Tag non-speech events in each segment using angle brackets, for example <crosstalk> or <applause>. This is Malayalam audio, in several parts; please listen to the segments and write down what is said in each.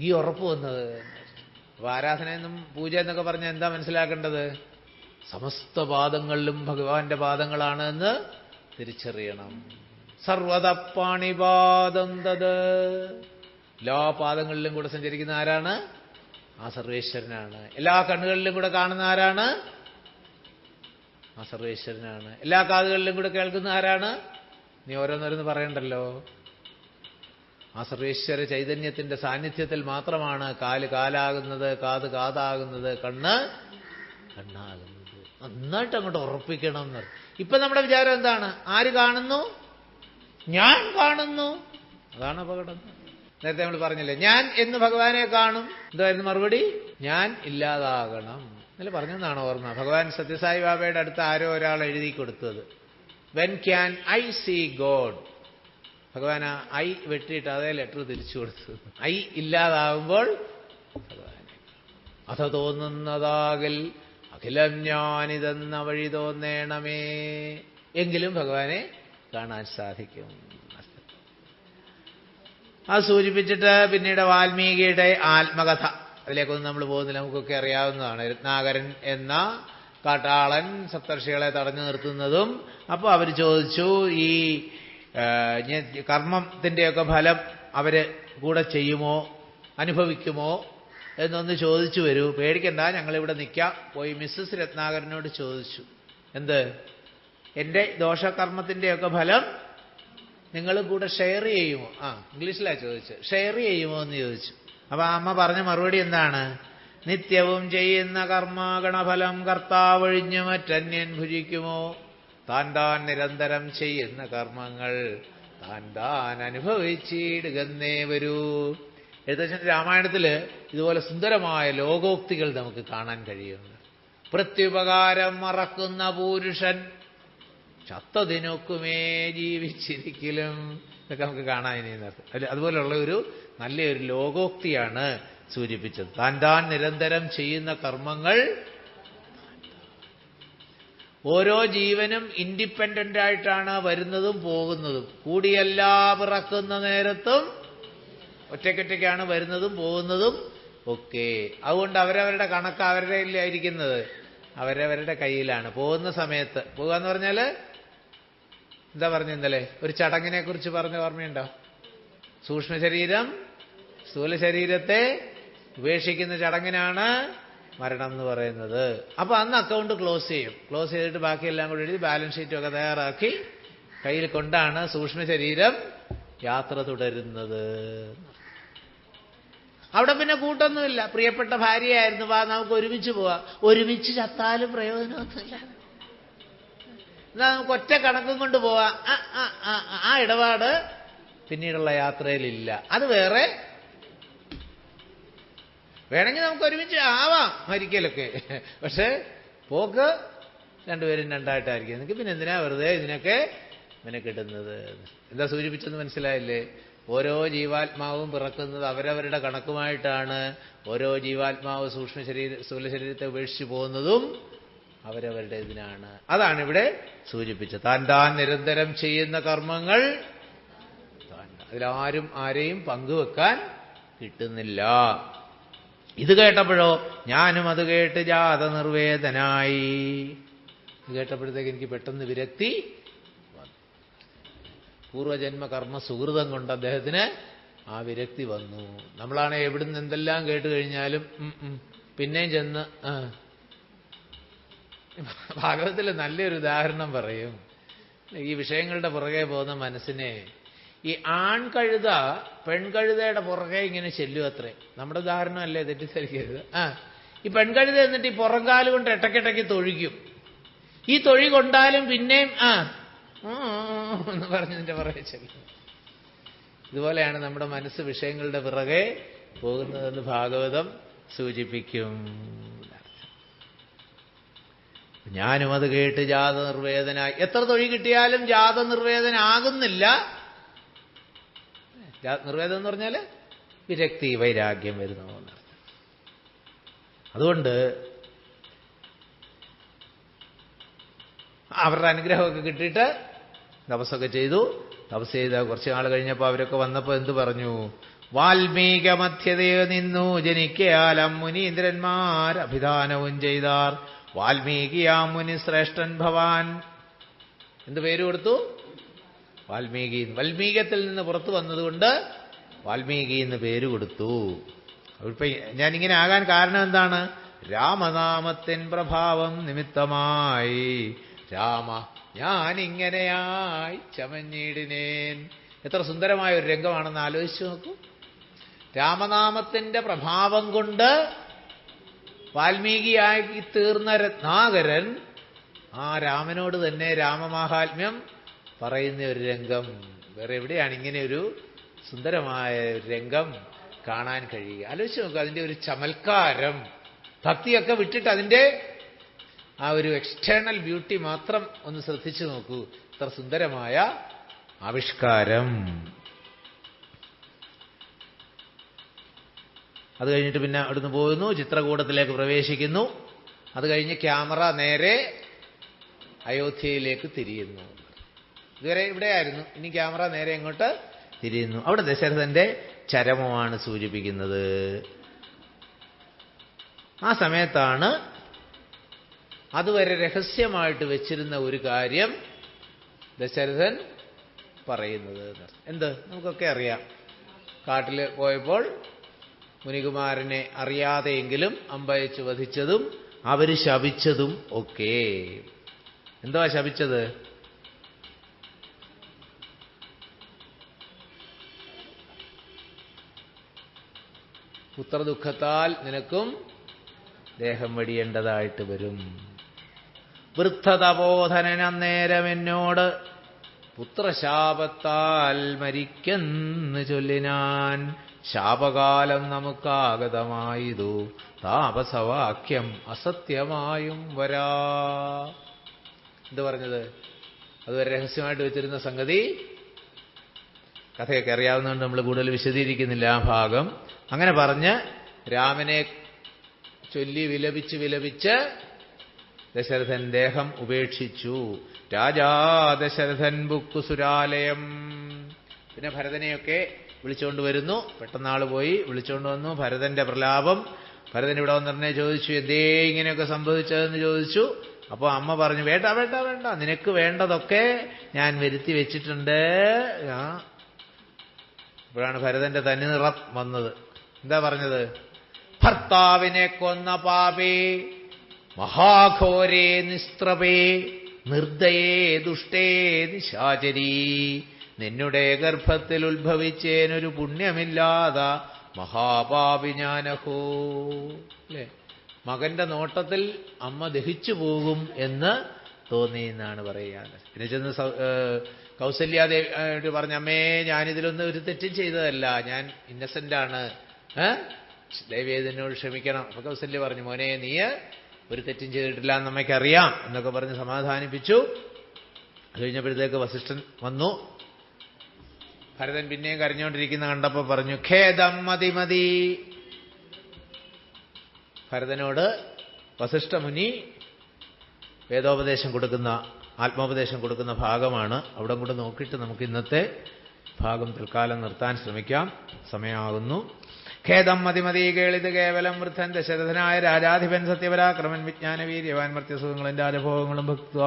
ഈ ഉറപ്പ് വന്നത്? അപ്പൊ ആരാധന എന്നും പൂജ എന്നൊക്കെ പറഞ്ഞാൽ എന്താ മനസ്സിലാക്കേണ്ടത്? സമസ്ത പാദങ്ങളിലും ഭഗവാന്റെ പാദങ്ങളാണ് എന്ന് തിരിച്ചറിയണം. സർവതപ്പാണിപാദം തത്. എല്ലാ പാദങ്ങളിലും കൂടെ സഞ്ചരിക്കുന്ന ആരാണ്? ആ സർവേശ്വരനാണ്. എല്ലാ കണ്ണുകളിലും കൂടെ കാണുന്ന ആരാണ്? ആ സർവേശ്വരനാണ്. എല്ലാ കാതുകളിലും കൂടെ കേൾക്കുന്ന ആരാണ്? നീ ഓരോന്നോരോന്ന് പറയണ്ടല്ലോ. ആ സർവേശ്വര ചൈതന്യത്തിന്റെ സാന്നിധ്യത്തിൽ മാത്രമാണ് കാൽ കാലാകുന്നത് കാത് കാതാകുന്നത് കണ്ണ് കണ്ണാകുന്നത്. നന്നായിട്ട് അങ്ങോട്ട് ഉറപ്പിക്കണം എന്ന്. ഇപ്പൊ നമ്മുടെ വിചാരം എന്താണ്? ആര് കാണുന്നു? ഞാൻ കാണുന്നു. അതാണ് അപകടം. നേരത്തെ നമ്മൾ പറഞ്ഞില്ലേ ഞാൻ എന്ന് ഭഗവാനെ കാണും. എന്തായിരുന്നു മറുപടി? ഞാൻ ഇല്ലാതാകണം. എന്നല്ല പറഞ്ഞെന്നാണ് ഓർമ്മ? ഭഗവാൻ സത്യസായി ബാബയുടെ അടുത്ത് ആരോ ഒരാൾ എഴുതി കൊടുത്തത്. When can I see god ഭഗവാൻ ആ ഐ വെട്ടിയിട്ട് അതേ ലെറ്റർ തിരിച്ചു കൊടുത്തു. ഐ ഇല്ലാതാവുമ്പോൾ അത തോന്നുന്നതാകൽ അഖിലം ഞാനിതെന്ന വഴി തോന്നേണമേ. എങ്കിലും ഭഗവാനെ കാണാൻ സാധിക്കും. അത് സൂചിപ്പിച്ചിട്ട് പിന്നീട് വാൽമീകിയുടെ ആത്മകഥ. അതിലേക്കൊന്നും നമ്മൾ പോകുന്നില്ല നമുക്കൊക്കെ അറിയാവുന്നതാണ്. രത്നാകരൻ എന്ന കാട്ടാളൻ സപ്തർഷികളെ തടഞ്ഞു നിർത്തുന്നതും അപ്പോൾ അവർ ചോദിച്ചു ഈ കർമ്മത്തിന്റെയൊക്കെ ഫലം അവർ കൂടെ ചെയ്യുമോ അനുഭവിക്കുമോ എന്നൊന്ന് ചോദിച്ചു വരൂ. പേടിക്കണ്ട ഞങ്ങളിവിടെ നിൽക്കാം പോയി മിസ്സസ് രത്നാകരനോട് ചോദിച്ചു. എന്ത്? എന്റെ ദോഷകർമ്മത്തിന്റെയൊക്കെ ഫലം നിങ്ങൾ കൂടെ ഷെയർ ചെയ്യുമോ? ആ ഇംഗ്ലീഷിലാണ് ചോദിച്ചത് ഷെയർ ചെയ്യുമോ എന്ന് ചോദിച്ചു. അപ്പൊ അമ്മ പറഞ്ഞ മറുപടി എന്താണ്? നിത്യവും ചെയ്യുന്ന കർമാഗണഫലം കർത്താവൊഴിഞ്ഞു മറ്റന്യൻ ഭുജിക്കുമോ? താൻ താൻ നിരന്തരം ചെയ്യുന്ന കർമ്മങ്ങൾ താൻ താൻ അനുഭവിച്ചിടുകന്നേ വരൂ. എഴുത്തച്ഛൻ രാമായണത്തിൽ ഇതുപോലെ സുന്ദരമായ ലോകോക്തികൾ നമുക്ക് കാണാൻ കഴിയുന്നു. പ്രത്യുപകാരം മറക്കുന്ന പുരുഷൻ ചത്തതിനൊക്കുമേ ജീവിച്ചിരിക്കലും ഇതൊക്കെ നമുക്ക് കാണാൻ ഇനി ഇതിനകത്ത് അതുപോലെയുള്ള ഒരു നല്ലൊരു ലോകോക്തിയാണ് സൂചിപ്പിച്ചത്. താൻ താൻ നിരന്തരം ചെയ്യുന്ന കർമ്മങ്ങൾ ഓരോ ജീവനും ഇൻഡിപെൻഡന്റ് ആയിട്ടാണ് വരുന്നതും പോകുന്നതും. കൂടിയല്ല പിറക്കുന്ന നേരത്തും ഒറ്റയ്ക്കൊറ്റയ്ക്കാണ് വരുന്നതും പോകുന്നതും ഒക്കെ. അതുകൊണ്ട് അവരവരുടെ കണക്ക് അവരുടെ ഇല്ലായിരിക്കുന്നത് അവരവരുടെ കയ്യിലാണ്. പോകുന്ന സമയത്ത്. പോകുക എന്ന് പറഞ്ഞാൽ എന്താ പറഞ്ഞു ഇന്നലെ? ഒരു ചടങ്ങിനെ കുറിച്ച് പറഞ്ഞ ഓർമ്മയുണ്ടോ? സൂക്ഷ്മ ശരീരം സ്ഥൂല ശരീരത്തെ ഉപേക്ഷിക്കുന്ന ചടങ്ങിനാണ് മരണം എന്ന് പറയുന്നത്. അപ്പൊ അന്ന് അക്കൗണ്ട് ക്ലോസ് ചെയ്യും. ക്ലോസ് ചെയ്തിട്ട് ബാക്കിയെല്ലാം കൂടി എഴുതി ബാലൻസ് ഷീറ്റും ഒക്കെ തയ്യാറാക്കി കയ്യിൽ കൊണ്ടാണ് സൂക്ഷ്മ ശരീരം യാത്ര തുടരുന്നത്. അവിടെ പിന്നെ കൂട്ടൊന്നുമില്ല. പ്രിയപ്പെട്ട ഭാര്യയായിരുന്നു. വാ നമുക്ക് ഒരുമിച്ച് പോവാം. ഒരുമിച്ച് ചത്താലും പ്രയോജനമൊന്നുമില്ല. എന്നാ നമുക്ക് ഒറ്റ കണക്കും കൊണ്ട് പോവാം. ആ, ഇടപാട് പിന്നീടുള്ള യാത്രയിലില്ല. അത് വേറെ വേണമെങ്കിൽ നമുക്ക് ഒരുമിച്ച് ആവാം മരിക്കലൊക്കെ. പക്ഷേ പോക്ക് രണ്ടുപേരും രണ്ടായിട്ടായിരിക്കും. എനിക്ക് പിന്നെ എന്തിനാ വെറുതെ ഇതിനൊക്കെ ഇങ്ങനെ കിട്ടുന്നത്? എന്താ സൂചിപ്പിച്ചെന്ന് മനസ്സിലായില്ലേ? ഓരോ ജീവാത്മാവും പിറക്കുന്നത് അവരവരുടെ കണക്കുമായിട്ടാണ്. ഓരോ ജീവാത്മാവ് സൂക്ഷ്മ ശരീര സ്ഥൂല ശരീരത്തെ ഉപേക്ഷിച്ചു പോകുന്നതും അവരവരുടെ ഇതിനാണ്. അതാണ് ഇവിടെ സൂചിപ്പിച്ചത്. താൻ താൻ നിരന്തരം ചെയ്യുന്ന കർമ്മങ്ങൾ അതിലാരും ആരെയും പങ്കുവെക്കാൻ കിട്ടുന്നില്ല. ഇത് കേട്ടപ്പോഴോ ഞാനും അത് കേട്ട് ജാത നിർവേദനായി ഇത് കേട്ടപ്പോഴത്തേക്ക് എനിക്ക് പെട്ടെന്ന് വിരക്തി വന്നു. പൂർവജന്മ കർമ്മ സുഹൃതം കൊണ്ട് അദ്ദേഹത്തിന് ആ വിരക്തി വന്നു. നമ്മളാണെ എവിടുന്ന് എന്തെല്ലാം കേട്ട് കഴിഞ്ഞാലും പിന്നെയും ചെന്ന് ഭാഗവത്തിൽ നല്ലൊരു ഉദാഹരണം പറയും. ഈ വിഷയങ്ങളുടെ പുറകെ പോകുന്ന മനസ്സിനെ ഈ ആൺകഴുത പെൺകഴുതയുടെ പുറകെ ഇങ്ങനെ ചെല്ലും അത്രേ. നമ്മുടെ ഉദാഹരണമല്ലേ തെറ്റിദ്ധരിക്കരുത്. ആ ഈ പെൺകഴുത എന്നിട്ട് ഈ പുറംകാൽ കൊണ്ട് ഇടയ്ക്കിടയ്ക്ക് തൊഴിക്കും ഈ തൊഴി കൊണ്ടാലും പിന്നെയും ആ എന്ന് പറഞ്ഞതിന്റെ പുറകെ ചെല്ലും. ഇതുപോലെയാണ് നമ്മുടെ മനസ്സ് വിഷയങ്ങളുടെ പിറകെ പോകുന്നതെന്ന് ഭാഗവതം സൂചിപ്പിക്കും. ഞാനും അത് കേട്ട് ജാത നിർവേദന എത്ര തൊഴി കിട്ടിയാലും ജാത നിർവേദന ആകുന്നില്ല ജാ- നിർവേദം എന്ന് പറഞ്ഞാൽ വിരക്തി വൈരാഗ്യം വരുന്നു അതുകൊണ്ട് അവരുടെ അനുഗ്രഹമൊക്കെ കിട്ടിയിട്ട് തപസ്സൊക്കെ ചെയ്തു. തപസ് ചെയ്ത കുറച്ച് നാൾ കഴിഞ്ഞപ്പോൾ അവരൊക്കെ വന്നപ്പോൾ എന്ത് പറഞ്ഞു? വാൽമീക മധ്യതയോ നിന്നു ജനിക്കയാലം മുനീന്ദ്രന്മാർ അഭിധാനവും ചെയ്താർ. വാൽമീകിയാ മുനി ശ്രേഷ്ഠൻ ഭവാൻ. എന്ത് പേര് കൊടുത്തു? വാൽമീകി വാൽമീകത്തിൽ നിന്ന് പുറത്തു വന്നതുകൊണ്ട് വാൽമീകി എന്ന് പേര് കൊടുത്തു. ഇപ്പൊ ഞാനിങ്ങനെ ആകാൻ കാരണം എന്താണ്? രാമനാമത്തിൻ പ്രഭാവം നിമിത്തമായി. രാമ ഞാനിങ്ങനെയായി ചമഞ്ഞിടിനേൻ. എത്ര സുന്ദരമായ ഒരു രംഗമാണെന്ന് ആലോചിച്ചു നോക്കൂ. രാമനാമത്തിന്റെ പ്രഭാവം കൊണ്ട് വാൽമീകിയായി തീർന്ന രത്നാകരൻ ആ രാമനോട് തന്നെ രാമമാഹാത്മ്യം പറയുന്ന ഒരു രംഗം വേറെ എവിടെയാണ് ഇങ്ങനെ ഒരു സുന്ദരമായ ഒരു രംഗം കാണാൻ കഴിയുക? ആലോചിച്ച് നോക്കുക അതിന്റെ ഒരു ചമൽക്കാരം ഭക്തിയൊക്കെ വിട്ടിട്ട് അതിന്റെ ആ ഒരു എക്സ്റ്റേണൽ ബ്യൂട്ടി മാത്രം ഒന്ന് ശ്രദ്ധിച്ചു നോക്കൂ. ഇത്ര സുന്ദരമായ ആവിഷ്കാരം. അത് കഴിഞ്ഞിട്ട് പിന്നെ അവിടുന്ന് പോകുന്നു ചിത്രകൂടത്തിലേക്ക് പ്രവേശിക്കുന്നു. അത് കഴിഞ്ഞ് ക്യാമറ നേരെ അയോധ്യയിലേക്ക് തിരിയുന്നു. ഇതുവരെ ഇവിടെയായിരുന്നു. ഇനി ക്യാമറ നേരെ ഇങ്ങോട്ട് തിരിയുന്നു. അവിടെ ദശരഥന്റെ ചരമമാണ് സൂചിപ്പിക്കുന്നത്. ആ സമയത്താണ് അതുവരെ രഹസ്യമായിട്ട് വെച്ചിരുന്ന ഒരു കാര്യം ദശരഥൻ പറയുന്നത്. എന്ത്? നമുക്കൊക്കെ അറിയാം. കാട്ടിൽ പോയപ്പോൾ മുനികുമാരനെ അറിയാതെയെങ്കിലും അമ്പയച്ച് വധിച്ചതും അവർ ശപിച്ചതും ഒക്കെ. എന്തുവാ ശപിച്ചത്? പുത്രദുഃഖത്താൽ നിനക്കും ദേഹം വെടിയേണ്ടതായിട്ട് വരും. എന്നോട് പുത്രശാപത്താൽ മരിക്കെന്ന് ചൊല്ലിനാൻ ശാപകാലം നമുക്കാഗതമായതു. താപസവാക്യം അസത്യമായും വരാ. എന്ത് പറഞ്ഞത്? അതുവരെ രഹസ്യമായിട്ട് വെച്ചിരുന്ന സംഗതി കഥയൊക്കെ അറിയാവുന്നതുകൊണ്ട് നമ്മൾ കൂടുതൽ വിശദീകരിക്കുന്നില്ല ആ ഭാഗം. അങ്ങനെ പറഞ്ഞ് രാമനെ ചൊല്ലി വിലപിച്ച് വിലപിച്ച് ദശരഥൻ ദേഹം ഉപേക്ഷിച്ചു. രാജാ ദശരഥൻ ബുക്കു സുരാലയം പിന്നെ ഭരതനെയൊക്കെ വിളിച്ചുകൊണ്ട് വരുന്നു. പെട്ടെന്നാൾ പോയി വിളിച്ചുകൊണ്ട് വന്നു. ഭരതന്റെ പ്രലാപം. ഭരതൻ ഇവിടെ വന്നിരുന്നേ ചോദിച്ചു എന്തേ ഇങ്ങനെയൊക്കെ സംഭവിച്ചതെന്ന് ചോദിച്ചു? അപ്പോൾ അമ്മ പറഞ്ഞു വേണ്ട വേണ്ട വേണ്ട. നിനക്ക് വേണ്ടതൊക്കെ ഞാൻ വരുത്തി വെച്ചിട്ടുണ്ട്. ആ ഇപ്പോഴാണ് ഭരതന്റെ തനിനിറം വന്നത്. എന്താ പറഞ്ഞത്? ഭർത്താവിനെ കൊന്ന പാപേ മഹാഘോരേ നിസ്ത്രപേ നിർദ്ദയേ ദുഷ്ടേ നിശാചരീ. നിന്നുടെ ഗർഭത്തിൽ ഉത്ഭവിച്ചേനൊരു പുണ്യമില്ലാത മഹാപാപി ഞാനഹോ അല്ലേ? മകന്റെ നോട്ടത്തിൽ അമ്മ ദഹിച്ചു പോകും എന്ന് തോന്നി എന്നാണ് പിന്നെ ചെന്ന് കൗസല്യാദേവി പറഞ്ഞ അമ്മേ ഞാനിതിലൊന്നും ഒരു തെറ്റും ചെയ്തതല്ല. ഞാൻ ഇന്നസെന്റ് ആണ്. ദേവി ഇതിനോട് ക്ഷമിക്കണം. അപ്പൊ കൗസല്യ പറഞ്ഞു മോനെ നീ ഒരു തെറ്റും ചെയ്തിട്ടില്ല എന്ന് അമ്മയ്ക്കറിയാം എന്നൊക്കെ പറഞ്ഞ് സമാധാനിപ്പിച്ചു. കഴിഞ്ഞപ്പോഴത്തേക്ക് വസിഷ്ഠൻ വന്നു. ഭരതൻ പിന്നെയും കരഞ്ഞുകൊണ്ടിരിക്കുന്ന കണ്ടപ്പോ പറഞ്ഞു ഖേദം മതി മതി. ഭരതനോട് വസിഷ്ഠമുനി വേദോപദേശം കൊടുക്കുന്ന ആത്മോപദേശം കൊടുക്കുന്ന ഭാഗമാണ്. അവിടെ കൂടെ നോക്കിയിട്ട് നമുക്ക് ഇന്നത്തെ ഭാഗം തൽക്കാലം നിർത്താൻ ശ്രമിക്കാം. സമയമാകുന്നു. ഖേദം മതിമതി കേളിത് കേവലം വൃദ്ധൻ ദശരഥനായ രാജാധിപൻ സത്യപരാക്രമൻ വിജ്ഞാനവീര്യവാൻ മർത്യസുഖങ്ങളും രാജഭോഗങ്ങളും ഭക്ത്വ.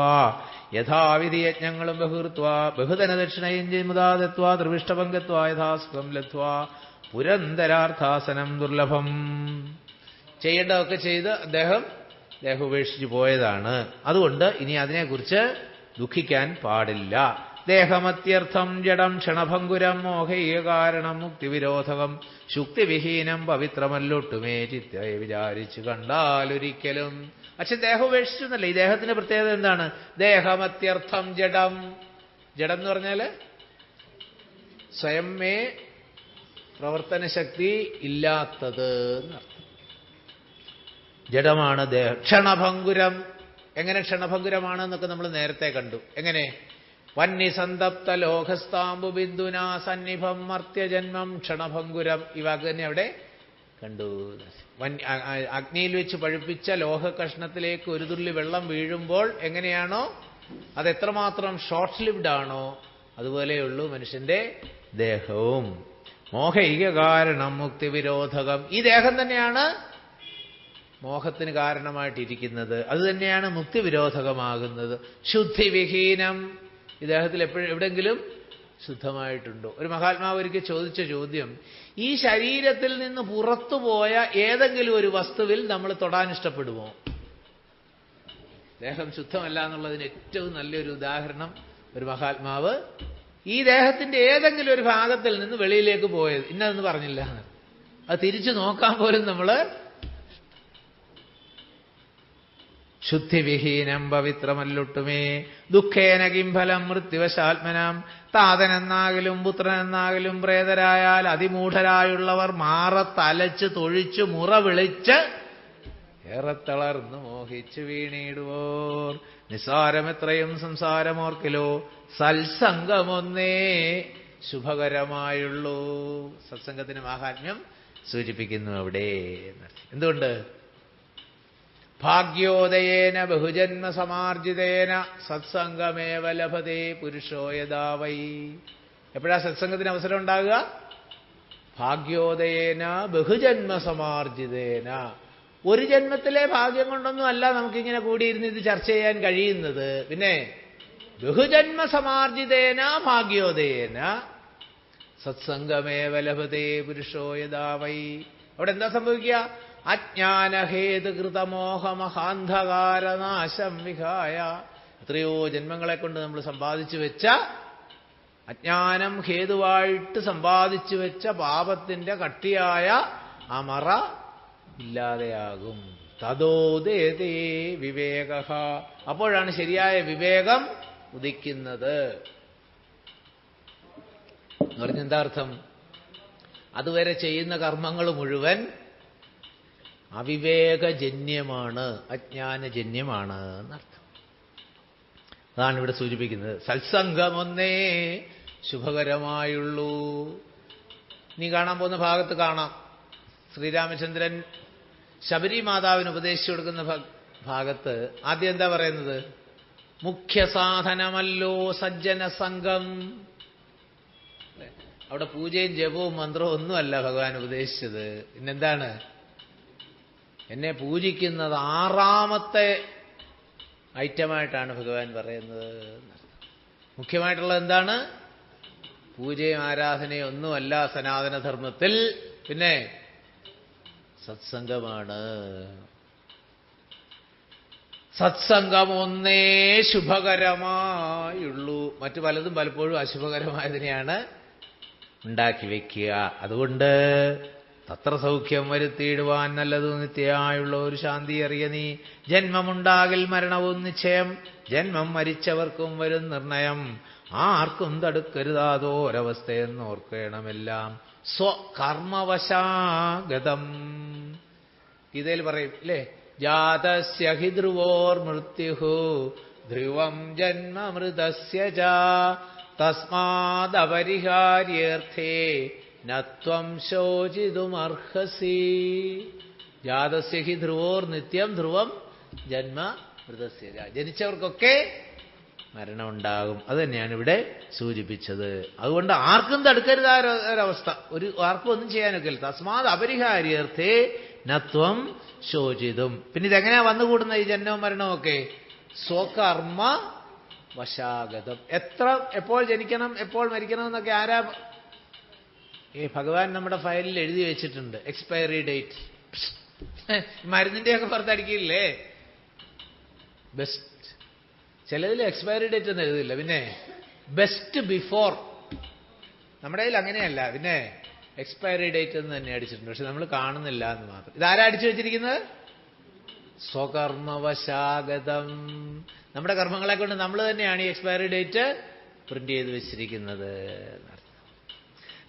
യഥാവിധി യജ്ഞങ്ങളും ബഹുർത്വ. ബഹുധന ദക്ഷിണയും മുതാദത്വ ത്രിവിഷ്ടപങ്കത്വ യഥാസുഖം ലത്വ പുരന്തരാർത്ഥാസനം ദുർലഭം. ചെയ്യേണ്ടതൊക്കെ ചെയ്ത് അദ്ദേഹം ദേഹം ഉപേക്ഷിച്ച് പോയതാണ്. അതുകൊണ്ട് ഇനി അതിനെക്കുറിച്ച് ദുഃഖിക്കാൻ പാടില്ല. ദേഹമത്യർത്ഥം ജഡം ക്ഷണഭങ്കുരം മോഹയ കാരണം മുക്തിവിരോധകം ശുക്തിവിഹീനം പവിത്രമല്ലൊട്ടുമേ ചിത്തയെ വിചാരിച്ചു കണ്ടാലൊരിക്കലും. അച്ഛൻ ദേഹം ഉപേക്ഷിച്ചു എന്നല്ല ഈ ദേഹത്തിന്റെ പ്രത്യേകത എന്താണ്? ദേഹമത്യർത്ഥം ജഡം. ജഡം എന്ന് പറഞ്ഞാൽ സ്വയമേ പ്രവർത്തനശക്തി ഇല്ലാത്തത് എന്നർത്ഥം ജഡമാണ് ദേഹം ക്ഷണഭങ്കുരം. എങ്ങനെ ക്ഷണഭങ്കുരമാണ് എന്നൊക്കെ നമ്മൾ നേരത്തെ കണ്ടു. എങ്ങനെ? വന്യസന്തപ്ത ലോഹസ്താമ്പു ബിന്ദുനാ സന്നിഭം മർത്യജന്മം ക്ഷണഭങ്കുരം. ഇവ തന്നെ അവിടെ കണ്ടു. അഗ്നിയിൽ വെച്ച് പഴുപ്പിച്ച ലോഹ കഷ്ണത്തിലേക്ക് ഒരു തുള്ളി വെള്ളം വീഴുമ്പോൾ എങ്ങനെയാണോ? അത് എത്രമാത്രം ഷോർട്ട് ലിവ്ഡ് ആണോ അതുപോലെയുള്ളൂ മനുഷ്യന്റെ ദേഹവും. മോഹൈക കാരണം മുക്തിവിരോധകം. ഈ ദേഹം തന്നെയാണ് മോഹത്തിന് കാരണമായിട്ടിരിക്കുന്നത്. അത് തന്നെയാണ് മുക്തിവിരോധകമാകുന്നത്. ശുദ്ധിവിഹീനം. ഇദ്ദേഹത്തിൽ ദേഹത്തിൽ എപ്പോഴും എവിടെങ്കിലും ശുദ്ധമായിട്ടുണ്ടോ? ഒരു മഹാത്മാവ് ഒരിക്കൽ ചോദിച്ച ചോദ്യം ഈ ശരീരത്തിൽ നിന്ന് പുറത്തുപോയ ഏതെങ്കിലും ഒരു വസ്തുവിൽ നമ്മൾ തൊടാൻ ഇഷ്ടപ്പെടുമോ? ദേഹം ശുദ്ധമല്ല എന്നുള്ളതിന് ഏറ്റവും നല്ലൊരു ഉദാഹരണം ഒരു മഹാത്മാവ് ഈ ദേഹത്തിന്റെ ഏതെങ്കിലും ഒരു ഭാഗത്തിൽ നിന്ന് വെളിയിലേക്ക് പോയത്. ഇന്നതെന്ന് പറഞ്ഞില്ല. അത് തിരിച്ചു നോക്കാൻ പോലും നമ്മൾ ശുദ്ധിവിഹീനം പവിത്രമല്ലൊട്ടുമേ. ദുഃഖേന കിംഫലം മൃത്യുവശാത്മനാം. താതനെന്നാകലും പുത്രനെന്നാകലും പ്രേതരായാൽ അതിമൂഢരായുള്ളവർ മാറ തലച്ച് തൊഴിച്ച് മുറ വിളിച്ച് ഏറെ തളർന്നു മോഹിച്ചു വീണിടുവോർ. നിസാരമെത്രയും സംസാരമോർക്കിലോ സത്സംഗമൊന്നേ ശുഭകരമായുള്ളൂ. സത്സംഗത്തിന് മാഹാത്മ്യം സൂചിപ്പിക്കുന്നു അവിടെ എന്തുകൊണ്ട്? ഭാഗ്യോദയേന ബഹുജന്മസമാർജിതേന സത്സംഗമേവ ലഭതേ പുരുഷോ യഥാവൈ എപ്പോഴാ സത്സംഗത്തിന് അവസരം ഉണ്ടാകുക? ഭാഗ്യോദയേന ബഹുജന്മസമാർജിതേന. ഒരു ജന്മത്തിലെ ഭാഗ്യം കൊണ്ടൊന്നും അല്ല നമുക്കിങ്ങനെ കൂടിയിരുന്ന് ഇത് ചർച്ച ചെയ്യാൻ കഴിയുന്നത്. പിന്നെ ബഹുജന്മസമാർജിതേന ഭാഗ്യോദയേന സത്സംഗമേവ ലഭതേ പുരുഷോ യഥാവൈ അവിടെ എന്താ സംഭവിക്കുക? അജ്ഞാനഹേതുകൃതമോഹമഹാന്ധകാരനാശം വിഹായ. എത്രയോ ജന്മങ്ങളെ കൊണ്ട് നമ്മൾ സമ്പാദിച്ചു വെച്ച അജ്ഞാനം ഹേതുവായിട്ട് സമ്പാദിച്ചു വെച്ച പാപത്തിന്റെ കട്ടിയായ ആ മറ ഇല്ലാതെയാകും. തതോദേതേ വിവേക. അപ്പോഴാണ് ശരിയായ വിവേകം ഉദിക്കുന്നത്. എന്ന് പറഞ്ഞ എന്താ അതുവരെ ചെയ്യുന്ന കർമ്മങ്ങൾ മുഴുവൻ അവിവേകജന്യമാണ് അജ്ഞാനജന്യമാണ് എന്നർത്ഥം. അതാണ് ഇവിടെ സൂചിപ്പിക്കുന്നത്. സത്സംഗമൊന്നേ ശുഭകരമായുള്ളൂ. നീ കാണാൻ പോകുന്ന ഭാഗത്ത് കാണാം. ശ്രീരാമചന്ദ്രൻ ശബരി മാതാവിന് ഉപദേശിച്ചു കൊടുക്കുന്ന ഭാഗത്ത് ആദ്യം എന്താ പറയുന്നത്? മുഖ്യ സാധനമല്ലോ സജ്ജന സംഘം അവിടെ പൂജയും ജപവും മന്ത്രവും ഒന്നുമല്ല ഭഗവാൻ ഉപദേശിച്ചത്. പിന്നെന്താണ്? എന്നെ പൂജിക്കുന്നത് ആറാമത്തെ ഐറ്റമായിട്ടാണ് ഭഗവാൻ പറയുന്നത് മുഖ്യമായിട്ടുള്ളത് എന്താണ്? പൂജയും ആരാധനയും ഒന്നുമല്ല സനാതനധർമ്മത്തിൽ. പിന്നെ സത്സംഗമാണ്. സത്സംഗം ഒന്നേ ശുഭകരമായുള്ളൂ. മറ്റു പലതും പലപ്പോഴും അശുഭകരമായതിനെയാണ് ഉണ്ടാക്കി വയ്ക്കുക അതുകൊണ്ട് തത്ര സൗഖ്യം വരുത്തിയിടുവാൻ നല്ലതു നിത്യായുള്ള ഒരു ശാന്തി അറിയ നീ. ജന്മമുണ്ടാകിൽ മരണവും നിശ്ചയം. ജന്മം മരിച്ചവർക്കും വരും നിർണയം. ആർക്കും തടുക്കരുതാതോ ഒരവസ്ഥയെന്ന് ഓർക്കണമെല്ലാം. സ്വകർമ്മവശാഗതം ഗീതയിൽ പറയും അല്ലേ ജാതസ്യ ഹി ധ്രുവോർ മൃത്യു. ധ്രുവം ജന്മമൃതസ്യ തസ്മാദപരിഹാര്യർത്ഥേ. നത്വം ശോചിതുമർഹസി. ജാതസ്യ ഹി ധ്രുവോർ നിത്യം ധ്രുവം ജന്മ മൃതസ്യ. ജനിച്ചവർക്കൊക്കെ മരണമുണ്ടാകും. അത് തന്നെയാണ് ഇവിടെ സൂചിപ്പിച്ചത്. അതുകൊണ്ട് ആർക്കും തടുക്കരുത് ആ ഒരവസ്ഥ ഒരു ആർക്കും ഒന്നും ചെയ്യാനൊക്കെ തസ്മാത് അപരിഹാര്യർത്ഥേ നത്വം ശോചിതും. പിന്നെ ഇതെങ്ങനെയാ വന്നുകൂടുന്ന ഈ ജന്മവും മരണവും ഒക്കെ? സ്വകർമ്മ വശാഗതം. എത്ര എപ്പോൾ ജനിക്കണം എപ്പോൾ മരിക്കണം എന്നൊക്കെ ആരാ ഈ ഭഗവാൻ നമ്മുടെ ഫയലിൽ എഴുതി വെച്ചിട്ടുണ്ട്. എക്സ്പയറി ഡേറ്റ് <laughs> മരുന്നിന്റെയൊക്കെ പുറത്തടിക്കില്ലേ? ബെസ്റ്റ് ചിലതിൽ എക്സ്പയറി ഡേറ്റ് ഒന്നും എഴുതില്ല. പിന്നെ ബെസ്റ്റ് ബിഫോർ നമ്മുടെ കയ്യിൽ അങ്ങനെയല്ല. പിന്നെ എക്സ്പയറി ഡേറ്റ് എന്ന് തന്നെ അടിച്ചിട്ടുണ്ട്. പക്ഷെ നമ്മൾ കാണുന്നില്ല എന്ന് മാത്രം. ഇതാരാ അടിച്ചു വെച്ചിരിക്കുന്നത്? സ്വകർമ്മവശാഗതം. നമ്മുടെ കർമ്മങ്ങളെ കൊണ്ട് നമ്മൾ തന്നെയാണ് ഈ എക്സ്പയറി ഡേറ്റ് പ്രിന്റ് ചെയ്ത് വെച്ചിരിക്കുന്നത്.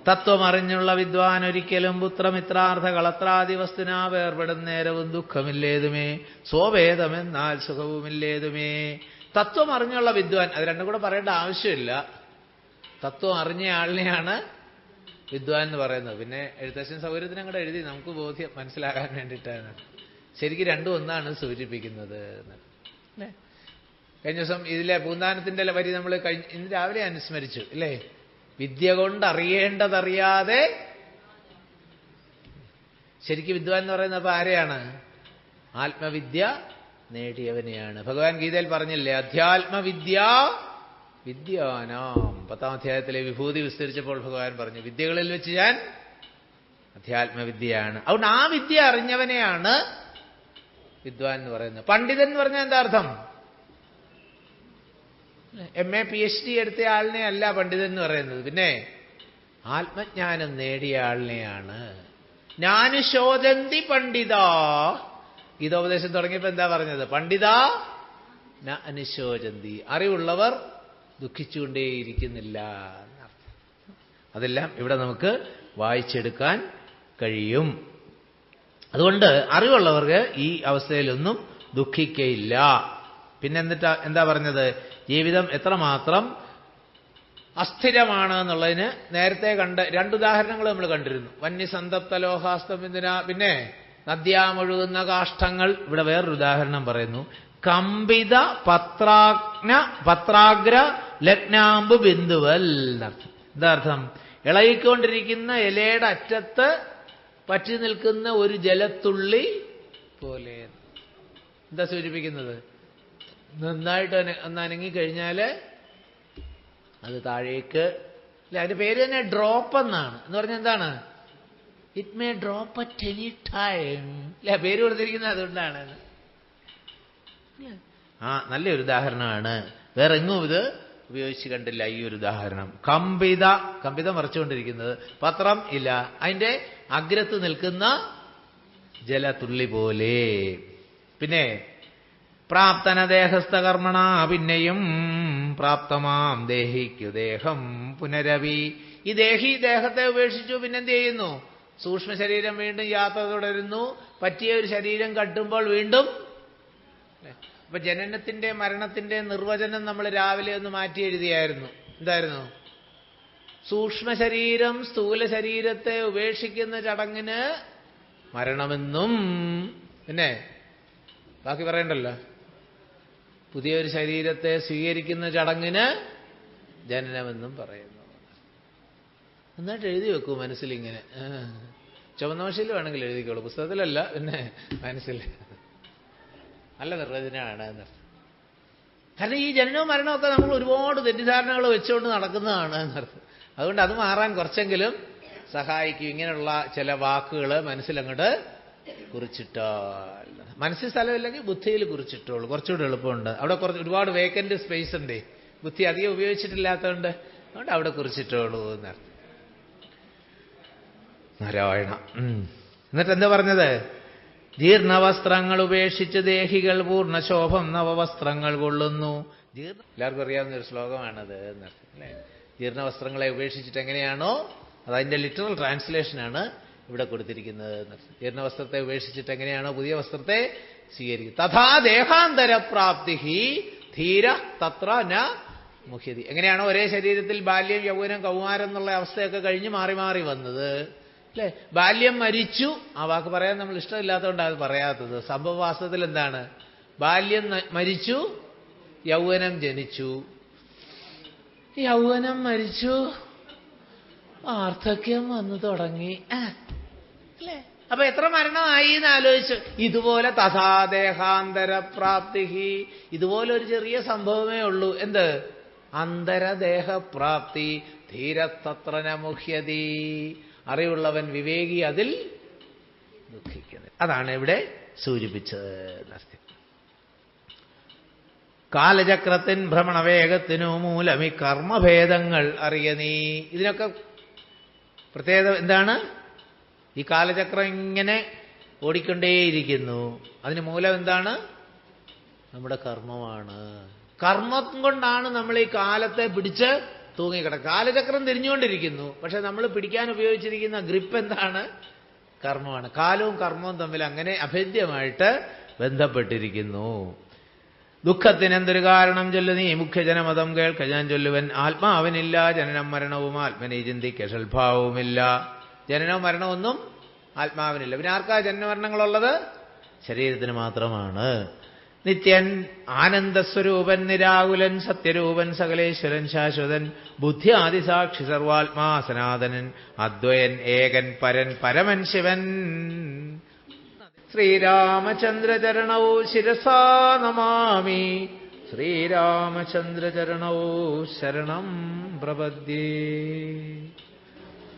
തത്വം അറിഞ്ഞുള്ള വിദ്വാൻ ഒരിക്കലും പുത്രമിത്രാർത്ഥ കളത്രാദി വസ്തുനാ വേർപെടും നേരവും ദുഃഖമില്ലേതുമേ? സ്വഭേദമെന്നാൽ സുഖവുമില്ലേതുമേ? തത്വം അറിഞ്ഞുള്ള വിദ്വാൻ അത് രണ്ടും കൂടെ പറയേണ്ട ആവശ്യമില്ല. തത്വം അറിഞ്ഞ ആളിനെയാണ് വിദ്വാൻ എന്ന് പറയുന്നത്. പിന്നെ എഴുത്തച്ഛൻ സൗകര്യത്തിന് അങ്ങോട്ട് എഴുതി നമുക്ക് ബോധ്യം മനസ്സിലാകാൻ വേണ്ടിയിട്ടാണ്. ശരിക്കും രണ്ടും ഒന്നാണ് സൂചിപ്പിക്കുന്നത് കഴിഞ്ഞ ദിവസം ഇതിലെ പൂന്താനത്തിന്റെ വരി നമ്മൾ കഴിഞ്ഞ ഇന്ന് രാവിലെ അനുസ്മരിച്ചു അല്ലേ? വിദ്യ കൊണ്ട് അറിയേണ്ടതറിയാതെ ശരിക്കും വിദ്വാൻ എന്ന് പറയുന്നത് അപ്പൊ ആരെയാണ്? ആത്മവിദ്യ നേടിയവനെയാണ്. ഭഗവാൻ ഗീതയിൽ പറഞ്ഞില്ലേ അധ്യാത്മവിദ്യ വിദ്യാനാം. പത്താം അധ്യായത്തിലെ വിഭൂതി വിസ്തരിച്ചപ്പോൾ ഭഗവാൻ പറഞ്ഞു വിദ്യകളിൽ വെച്ച് ഞാൻ അധ്യാത്മവിദ്യയാണ്. അതുകൊണ്ട് ആ വിദ്യ അറിഞ്ഞവനെയാണ് വിദ്വാൻ എന്ന് പറയുന്നത്. പണ്ഡിതൻ എന്ന് പറഞ്ഞാൽ എന്താ അർത്ഥം? M A P H D എടുത്ത ആളിനെ അല്ല പണ്ഡിതൻ എന്ന് പറയുന്നത്. പിന്നെ ആത്മജ്ഞാനം നേടിയ ആളിനെയാണ്. ജ്ഞാനുശോചന്തി പണ്ഡിത. ഗീതോപദേശം തുടങ്ങിയപ്പോൾ എന്താ പറഞ്ഞത്? പണ്ഡിത അനുശോചന്തി അറിവുള്ളവർ ദുഃഖിച്ചുകൊണ്ടേയിരിക്കുന്നില്ല അതെല്ലാം ഇവിടെ നമുക്ക് വായിച്ചെടുക്കാൻ കഴിയും. അതുകൊണ്ട് അറിവുള്ളവർക്ക് ഈ അവസ്ഥയിലൊന്നും ദുഃഖിക്കയില്ല. പിന്നെ എന്നിട്ട് എന്താ പറഞ്ഞത്? ജീവിതം എത്രമാത്രം അസ്ഥിരമാണ് എന്നുള്ളതിന് നേരത്തെ കണ്ട് രണ്ടുദാഹരണങ്ങൾ നമ്മൾ കണ്ടിരുന്നു. വന്യസന്തപ്ത ലോഹാസ്തമിന്ദിന പിന്നെ നദ്യാമൊഴുകുന്ന കാഷ്ടങ്ങൾ ഇവിടെ വേറൊരു ഉദാഹരണം പറയുന്നു. കമ്പിത പത്രാഗ്ന പത്രാഗ്ര ലഗ്നാമ്പ് ബിന്ദുവൽ എന്നർത്ഥം. എന്താ അർത്ഥം ഇളകിക്കൊണ്ടിരിക്കുന്ന ഇലയുടെ അറ്റത്ത് പറ്റി നിൽക്കുന്ന ഒരു ജലത്തുള്ളി പോലെ. എന്താ സൂചിപ്പിക്കുന്നത്? നന്നായിട്ട് ഒന്ന് അനങ്ങിക്കഴിഞ്ഞാൽ അത് താഴേക്ക് അല്ലെ അതിന്റെ പേര് തന്നെ ഡ്രോപ്പ് എന്നാണ്. എന്ന് പറഞ്ഞാൽ എന്താണ്? It may drop at any time അല്ലെ പേര് കൊടുത്തിരിക്കുന്നത് അതുകൊണ്ടാണ്. ആ നല്ലൊരു ഉദാഹരണമാണ്. വേറെ എങ്ങും ഇത് ഉപയോഗിച്ച് കണ്ടില്ല ഈ ഒരു ഉദാഹരണം. കമ്പിത കമ്പിത മറച്ചുകൊണ്ടിരിക്കുന്നത് പത്രം ഇല്ല അതിന്റെ അഗ്രത്ത് നിൽക്കുന്ന ജലതുള്ളി പോലെ. പിന്നെ പ്രാപ്തന ദേഹസ്ഥകർമ്മണ പിന്നെയും പ്രാപ്തമാം ദേഹിക്കു ദേഹം പുനരവി. ഈ ദേഹി ദേഹത്തെ ഉപേക്ഷിച്ചു പിന്നെന്ത് ചെയ്യുന്നു സൂക്ഷ്മ ശരീരം വീണ്ടും യാത്ര തുടരുന്നു. പറ്റിയ ഒരു ശരീരം കട്ടുമ്പോൾ വീണ്ടും അപ്പൊ ജനനത്തിന്റെ മരണത്തിന്റെ നിർവചനം നമ്മൾ രാവിലെ ഒന്ന് മാറ്റി എഴുതിയായിരുന്നു. എന്തായിരുന്നു? സൂക്ഷ്മ ശരീരം സ്ഥൂല ശരീരത്തെ ഉപേക്ഷിക്കുന്ന ചടങ്ങിന് മരണമെന്നും പിന്നെ ബാക്കി പറയണ്ടല്ലോ? പുതിയൊരു ശരീരത്തെ സ്വീകരിക്കുന്ന ചടങ്ങിന് ജനനമെന്നും പറയുന്നു. എന്നിട്ട് എഴുതി വെക്കൂ മനസ്സിലിങ്ങനെ. ചുവന്ന ഭാഷയിൽ വേണമെങ്കിൽ എഴുതിക്കോളൂ. പുസ്തകത്തിലല്ല പിന്നെ മനസ്സിൽ. നല്ല നിർവചനമാണ് കാരണം ഈ ജനനവും മരണവും ഒക്കെ നമ്മൾ ഒരുപാട് തെറ്റിദ്ധാരണകൾ വെച്ചുകൊണ്ട് നടക്കുന്നതാണ് എന്നർത്ഥം അതുകൊണ്ട് അത് മാറാൻ കുറച്ചെങ്കിലും സഹായിക്കും. ഇങ്ങനെയുള്ള ചില വാക്കുകൾ മനസ്സിലങ്ങോട്ട് കുറിച്ചിട്ടാൽ. മനസ്സിൽ സ്ഥലമില്ലെങ്കിൽ ബുദ്ധിയിൽ കുറിച്ചിട്ടോളൂ കുറച്ചുകൂടി എളുപ്പമുണ്ട്. അവിടെ കുറച്ച് ഒരുപാട് വേക്കന്റ് സ്പേസ് ഉണ്ട്. ബുദ്ധി അധികം ഉപയോഗിച്ചിട്ടില്ലാത്തതുകൊണ്ട് അതുകൊണ്ട് അവിടെ കുറിച്ചിട്ടോളൂ എന്നർത്ഥം. നാരായണ. എന്നിട്ട് എന്താ പറഞ്ഞത്? ജീർണവസ്ത്രങ്ങൾ ഉപേക്ഷിച്ച് ദേഹികൾ പൂർണശോഭം നവവസ്ത്രങ്ങൾ കൊള്ളുന്നു. ജീർണ എല്ലാവർക്കും അറിയാവുന്ന ഒരു ശ്ലോകമാണത് എന്നർത്ഥം അല്ലേ? ജീർണവസ്ത്രങ്ങളെ ഉപേക്ഷിച്ചിട്ട് എങ്ങനെയാണോ? അതതിന്റെ ലിറ്ററൽ ട്രാൻസ്ലേഷനാണ് ഇവിടെ കൊടുത്തിരിക്കുന്നത് എന്ന. ജീർണവസ്ത്രത്തെ ഉപേക്ഷിച്ചിട്ട് എങ്ങനെയാണോ പുതിയ വസ്ത്രത്തെ സ്വീകരിക്കും. തഥാ ദേഹാന്തരപ്രാപ്തി ധീര തത്ര ന മുഖ്യതി എങ്ങനെയാണോ ഒരേ ശരീരത്തിൽ ബാല്യം യൗവനം കൗമാരം എന്നുള്ള അവസ്ഥയൊക്കെ കഴിഞ്ഞ് മാറി മാറി വന്നത്. അല്ലെ? ബാല്യം മരിച്ചു. ആ വാക്ക് പറയാൻ നമ്മൾ ഇഷ്ടമില്ലാത്തതുകൊണ്ടാണ് അത് പറയാത്തത്. സംഭവവാസ്തവത്തിൽ എന്താണ്? ബാല്യം മരിച്ചു യൗവനം ജനിച്ചു. യൗവനം മരിച്ചു വാർദ്ധക്യം വന്നു തുടങ്ങി. അല്ലേ? അപ്പൊ എത്ര മരണമായി എന്ന് ആലോചിച്ചു. ഇതുപോലെ തഥാദേഹാന്തര പ്രാപ്തി ഇതുപോലെ ഒരു ചെറിയ സംഭവമേ ഉള്ളൂ. എന്ത്? അന്തരദേഹപ്രാപ്തി. ധീരത്തത്രന മുഹ്യതി അറിവുള്ളവൻ വിവേകി അതിൽ ദുഃഖിക്കുന്നത് അതാണ് ഇവിടെ സൂചിപ്പിച്ചത് കാലചക്രത്തിൻ ഭ്രമണവേഗത്തിനു മൂലം ഈ കർമ്മഭേദങ്ങൾ അറിയ നീ. ഇതിനൊക്കെ പ്രത്യേകത എന്താണ്? ഈ കാലചക്രം ഇങ്ങനെ ഓടിക്കൊണ്ടേയിരിക്കുന്നു. അതിന് മൂലം എന്താണ്? നമ്മുടെ കർമ്മമാണ്. കർമ്മം കൊണ്ടാണ് നമ്മൾ ഈ കാലത്തെ പിടിച്ച് തൂങ്ങിക്കിടക്കുക. കാലചക്രം തിരിഞ്ഞുകൊണ്ടിരിക്കുന്നു. പക്ഷെ നമ്മൾ പിടിക്കാൻ ഉപയോഗിച്ചിരിക്കുന്ന ഗ്രിപ്പ് എന്താണ്? കർമ്മമാണ്. കാലവും കർമ്മവും തമ്മിൽ അങ്ങനെ അഭേദ്യമായിട്ട് ബന്ധപ്പെട്ടിരിക്കുന്നു. ദുഃഖത്തിന് എന്തൊരു കാരണം ചൊല്ലു നീ? മുഖ്യജനമതം കേൾക്ക. ഞാൻ ചൊല്ലുവൻ ആത്മാവനില്ല. ജനനം മരണവും ആത്മനെ ചിന്തിക്ക ഷൽഭാവവുമില്ല ജനനവും മരണമൊന്നും ആത്മാവിനില്ല. പിന്നെ ആർക്കാ ജനനമരണങ്ങളുള്ളത്? ശരീരത്തിന് മാത്രമാണ്. നിത്യൻ ആനന്ദസ്വരൂപൻ നിരാകുലൻ സത്യരൂപൻ സകലേശ്വരൻ ശാശ്വതൻ ബുദ്ധി ആദിസാക്ഷി സർവാത്മാ സനാതനൻ അദ്വയൻ ഏകൻ പരൻ പരമൻ ശിവൻ. ശ്രീരാമചന്ദ്രചരണൗ ശിരസാ നമാമി. ശ്രീരാമചന്ദ്രചരണൗ ശരണം പ്രപദ്യേ.